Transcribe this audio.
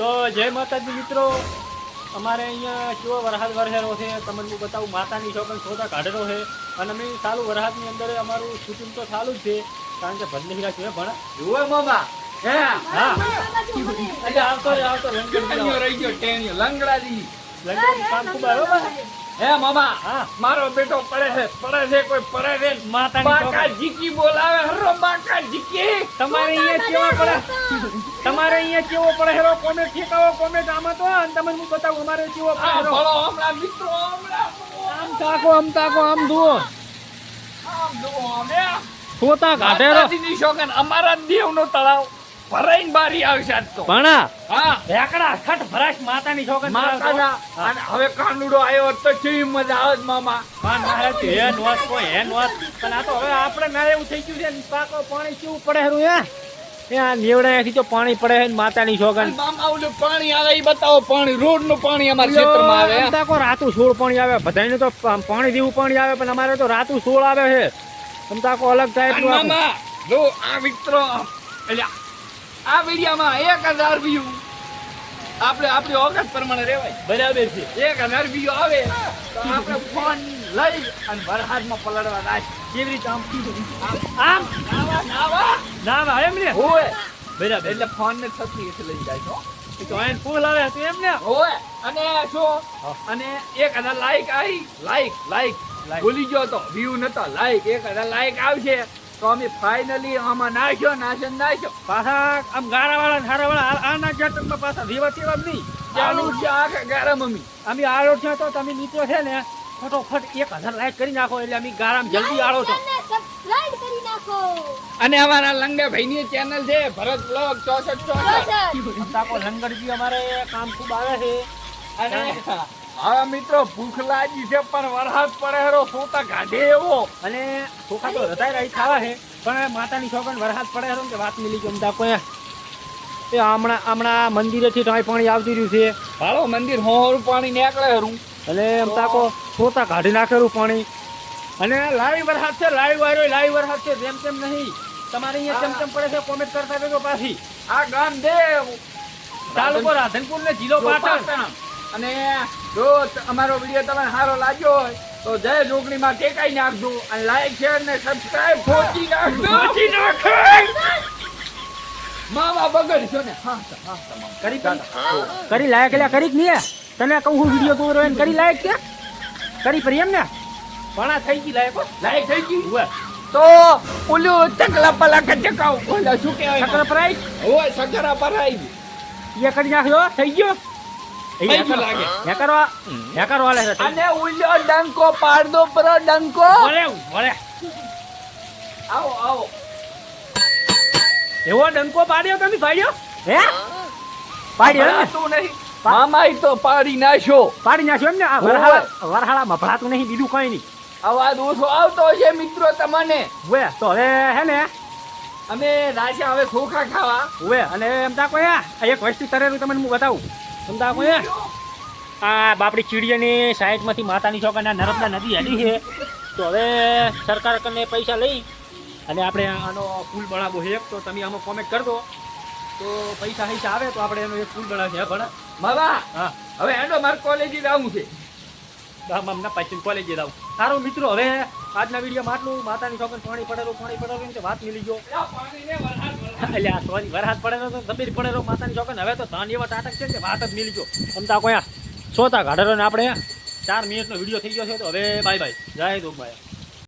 તો જય માતાજી મિત્રો. અમારે અહીંયા કેવો વરસાદ વરસેલો છે તમને હું બતાવું. માતાની છોકન શોધા કાઢેલો છે અને અમે સારું વરસાદની અંદર અમારું શૂટિંગ તો સારું જ છે. કારણ કે ભદ્રહીરા છે ભણ જુઓ મામા. હે? હા. એટલે આવતો રે આવતો લંગડા રહી ગયો લંગડાજી. કામ ખૂબ બરોબર? હે મામા મારો બેટો પડે છે પડે છે કોઈ પડે છે. માતાની બાકા જીકી બોલાવે હરો બાકા જીકી તમારે અહીંયા કેવો પડે? તમારે અહીંયા કેવો પડે? હેરો કોમેન્ટ ઠેકાવો કોમેન્ટ આમાં તો અને તમને હું બતાવું અમારે કેવો પડે? હેરો. ભલો હમણાં મિત્રો હમણાં આમ તાકો આમ તાકો આમ જુઓ. આમ જુઓ અમે. સોતા કાઢે રો અમારા દેવનો તળાવ. ભરાઈને બારી આવશે આજ તો. ભણા હા. રેકડા ખટ ભરાશ માતાની અને હવે કાનુડો આવ્યો તો કેવી મજા આવે મામા. પાન મારે તો હે નોત કોઈ હે નોત પણ આ તો હવે આપણે ના એવું થઈ ગયું છે પાકો પાણી કેવું પડે હરું હે? એ આ તો પાણી પડે છે ને માતાની છોકન મામા ઓલું પાણી આવે એ બતાવો પાણી રોડનું પાણી અમારા ક્ષેત્રમાં આવે આમ તાકો રાતું સોળ પાણી આવે. બધાને તો પાણી જેવું પાણી આવે પણ અમારે તો રાતું સોળ આવે છે. આમ તાકો અલગ થાય મામા જો આ મિત્રો એટલે આ વિડિયામાં એક હજાર વ્યૂ આપણે આપણી ઓકાત પ્રમાણે રેવાય બરાબર છે. એક હજાર વ્યૂ આવે તો આપણે ફોન લઈ અને વરહાદમાં પલળવા નાખ કેવી રીતે આમ આમ? નાવા નાવા. એમ ને? હોય. બરાબર. એટલે ફોન ને થતી એટલે લઈ જાય છો તો એને ફૂલ આવે તો એમ ને? હોય. અને શું અને એક હજાર લાઈક આવી. Like like. ભૂલી ગયો તો વ્યૂ નતો. લાઈક એક હજાર લાઈક આવશે. તો અમે ફાઇનલી આમાં નાખ્યો નાશે નાખ્યો. પાછા આમ ગારા વાળા સારા વાળા આ ના તમને પાછા તેવા જ નહીં ચાલુ છે આખા ગારા મમ્મી. અમે આળો છે તો તમે નીચે છે ને ફટોફટ એક હજાર લાઈટ કરી નાખો એટલે અમે ગારામ જલ્દી આળો છો. અને અમારા લંગડા ભાઈની ચેનલ છે ભરત બ્લોગ ચોસઠ ચોસઠ. લંગડજી અમારે કામ ખૂબ આવે છે. અને હા મિત્રો ભૂખ લાગી છે પણ વરસાદ પડે હેરો સોતા ગાઢે એવો. અને ચોખા તો રતાઈ રહી ખાવા છે પણ માતાની છોકન વરસાદ પડે ને કે વાત મિલી ગઈ તાકો એ એ હમણાં હમણાં મંદિરેથી ટાઈ પાણી આવતી રહ્યું છે. હાલો મંદિર હોરું પાણી નીકળે હરું. અને એમ તાકો સોતા કાઢી નાખેલું પાણી. અને લાઈવ વરસાદ છે લાઈવ આવ્યો લાઈવ વરસાદ છે જેમ તેમ નહીં. તમારે અહીંયા જેમ તેમ પડે છે કોમેન્ટ કરતા રહેજો પાછી. આ ગામ દે તાલુકો રાધનપુર ને જિલ્લો પાટણ. અને જો અમારો વીડિયો તમને સારો લાગ્યો હોય તો જય જોગણીમાં ટેકાઈ નાખજો અને લાઈક શેર ને સબસ્ક્રાઇબ ખોટી નાખજો. ખોચી મામા બગડશો ને. હા હા, હા કરી કરી કરી લાયક એટલે કરી જ નહીં તને કહું હું વીડિયો તું રહ્યો કરી લાયક કે કરી ફરી એમ ને ભણા થઈ ગઈ લાયક લાયક થઈ ગઈ? હોય તો ઓલું ચકલા પલા કે ચકાવ. શું કહેવાય? ચકલા પરાઈ હોય સગરા પરાઈ એ કરી નાખ્યો થઈ ગયો? લે અને ઉલ્યો ડંકો પાડ પરો ડંકો. વળે વળે. આવો આવો. એવો ડંકો પાડ્યો તમે પાડ્યો? હે? પાડ્યો એમ નહીં. મામા તો પાડી નાખ્યો. પાડી નાખ્યો એમ ને આ વરહાળા વરહાળામાં ભરાતું નહીં બીજું કઈ નહીં. અવાજ ઓછો આવતો છે મિત્રો તમને. વે તો હવે હે ને? અમે રાજા હવે ખોખા ખાવા. વે અને એમ તા કોઈ એક વસ્તુ તરેલું તમને હું બતાવું. તા કોઈ આ બાપડી ચીડિયાની સાઈડમાંથી માતાની છોકરાના નર્મદા નદી હતી છે. તો હવે સરકાર કને પૈસા લઈ અને આપણે આનો પુલ બનાવવો છે તો તમે આમાં કોમેન્ટ કરજો તો પૈસા પૈસા આવે તો આપણે એનો એક પુલ બનાવશે પણ મામા હા. હવે એનો મારે કોલેજ આવવું છે. ગામમાં પછી કોલેજે જાવ સારું મિત્રો, હવે આજના વિડીયોમાં આટલું. માતાની છોકરા પાણી પડેલું પાણી પડેલો એમ વાત મિલી ગયો. એટલે આ સોરી વરસાદ પડેલો તો તબીર પડેલો, માતાની છોકરા હવે તો ધન એવા તાટક છે કે વાત જ મિલી ગયો. અમતા કોઈ સોતા ઘાઢરો ને આપણે ચાર મિનિટનો વીડિયો થઈ ગયો છે, તો હવે બાય બાય જય દોગ ભાઈ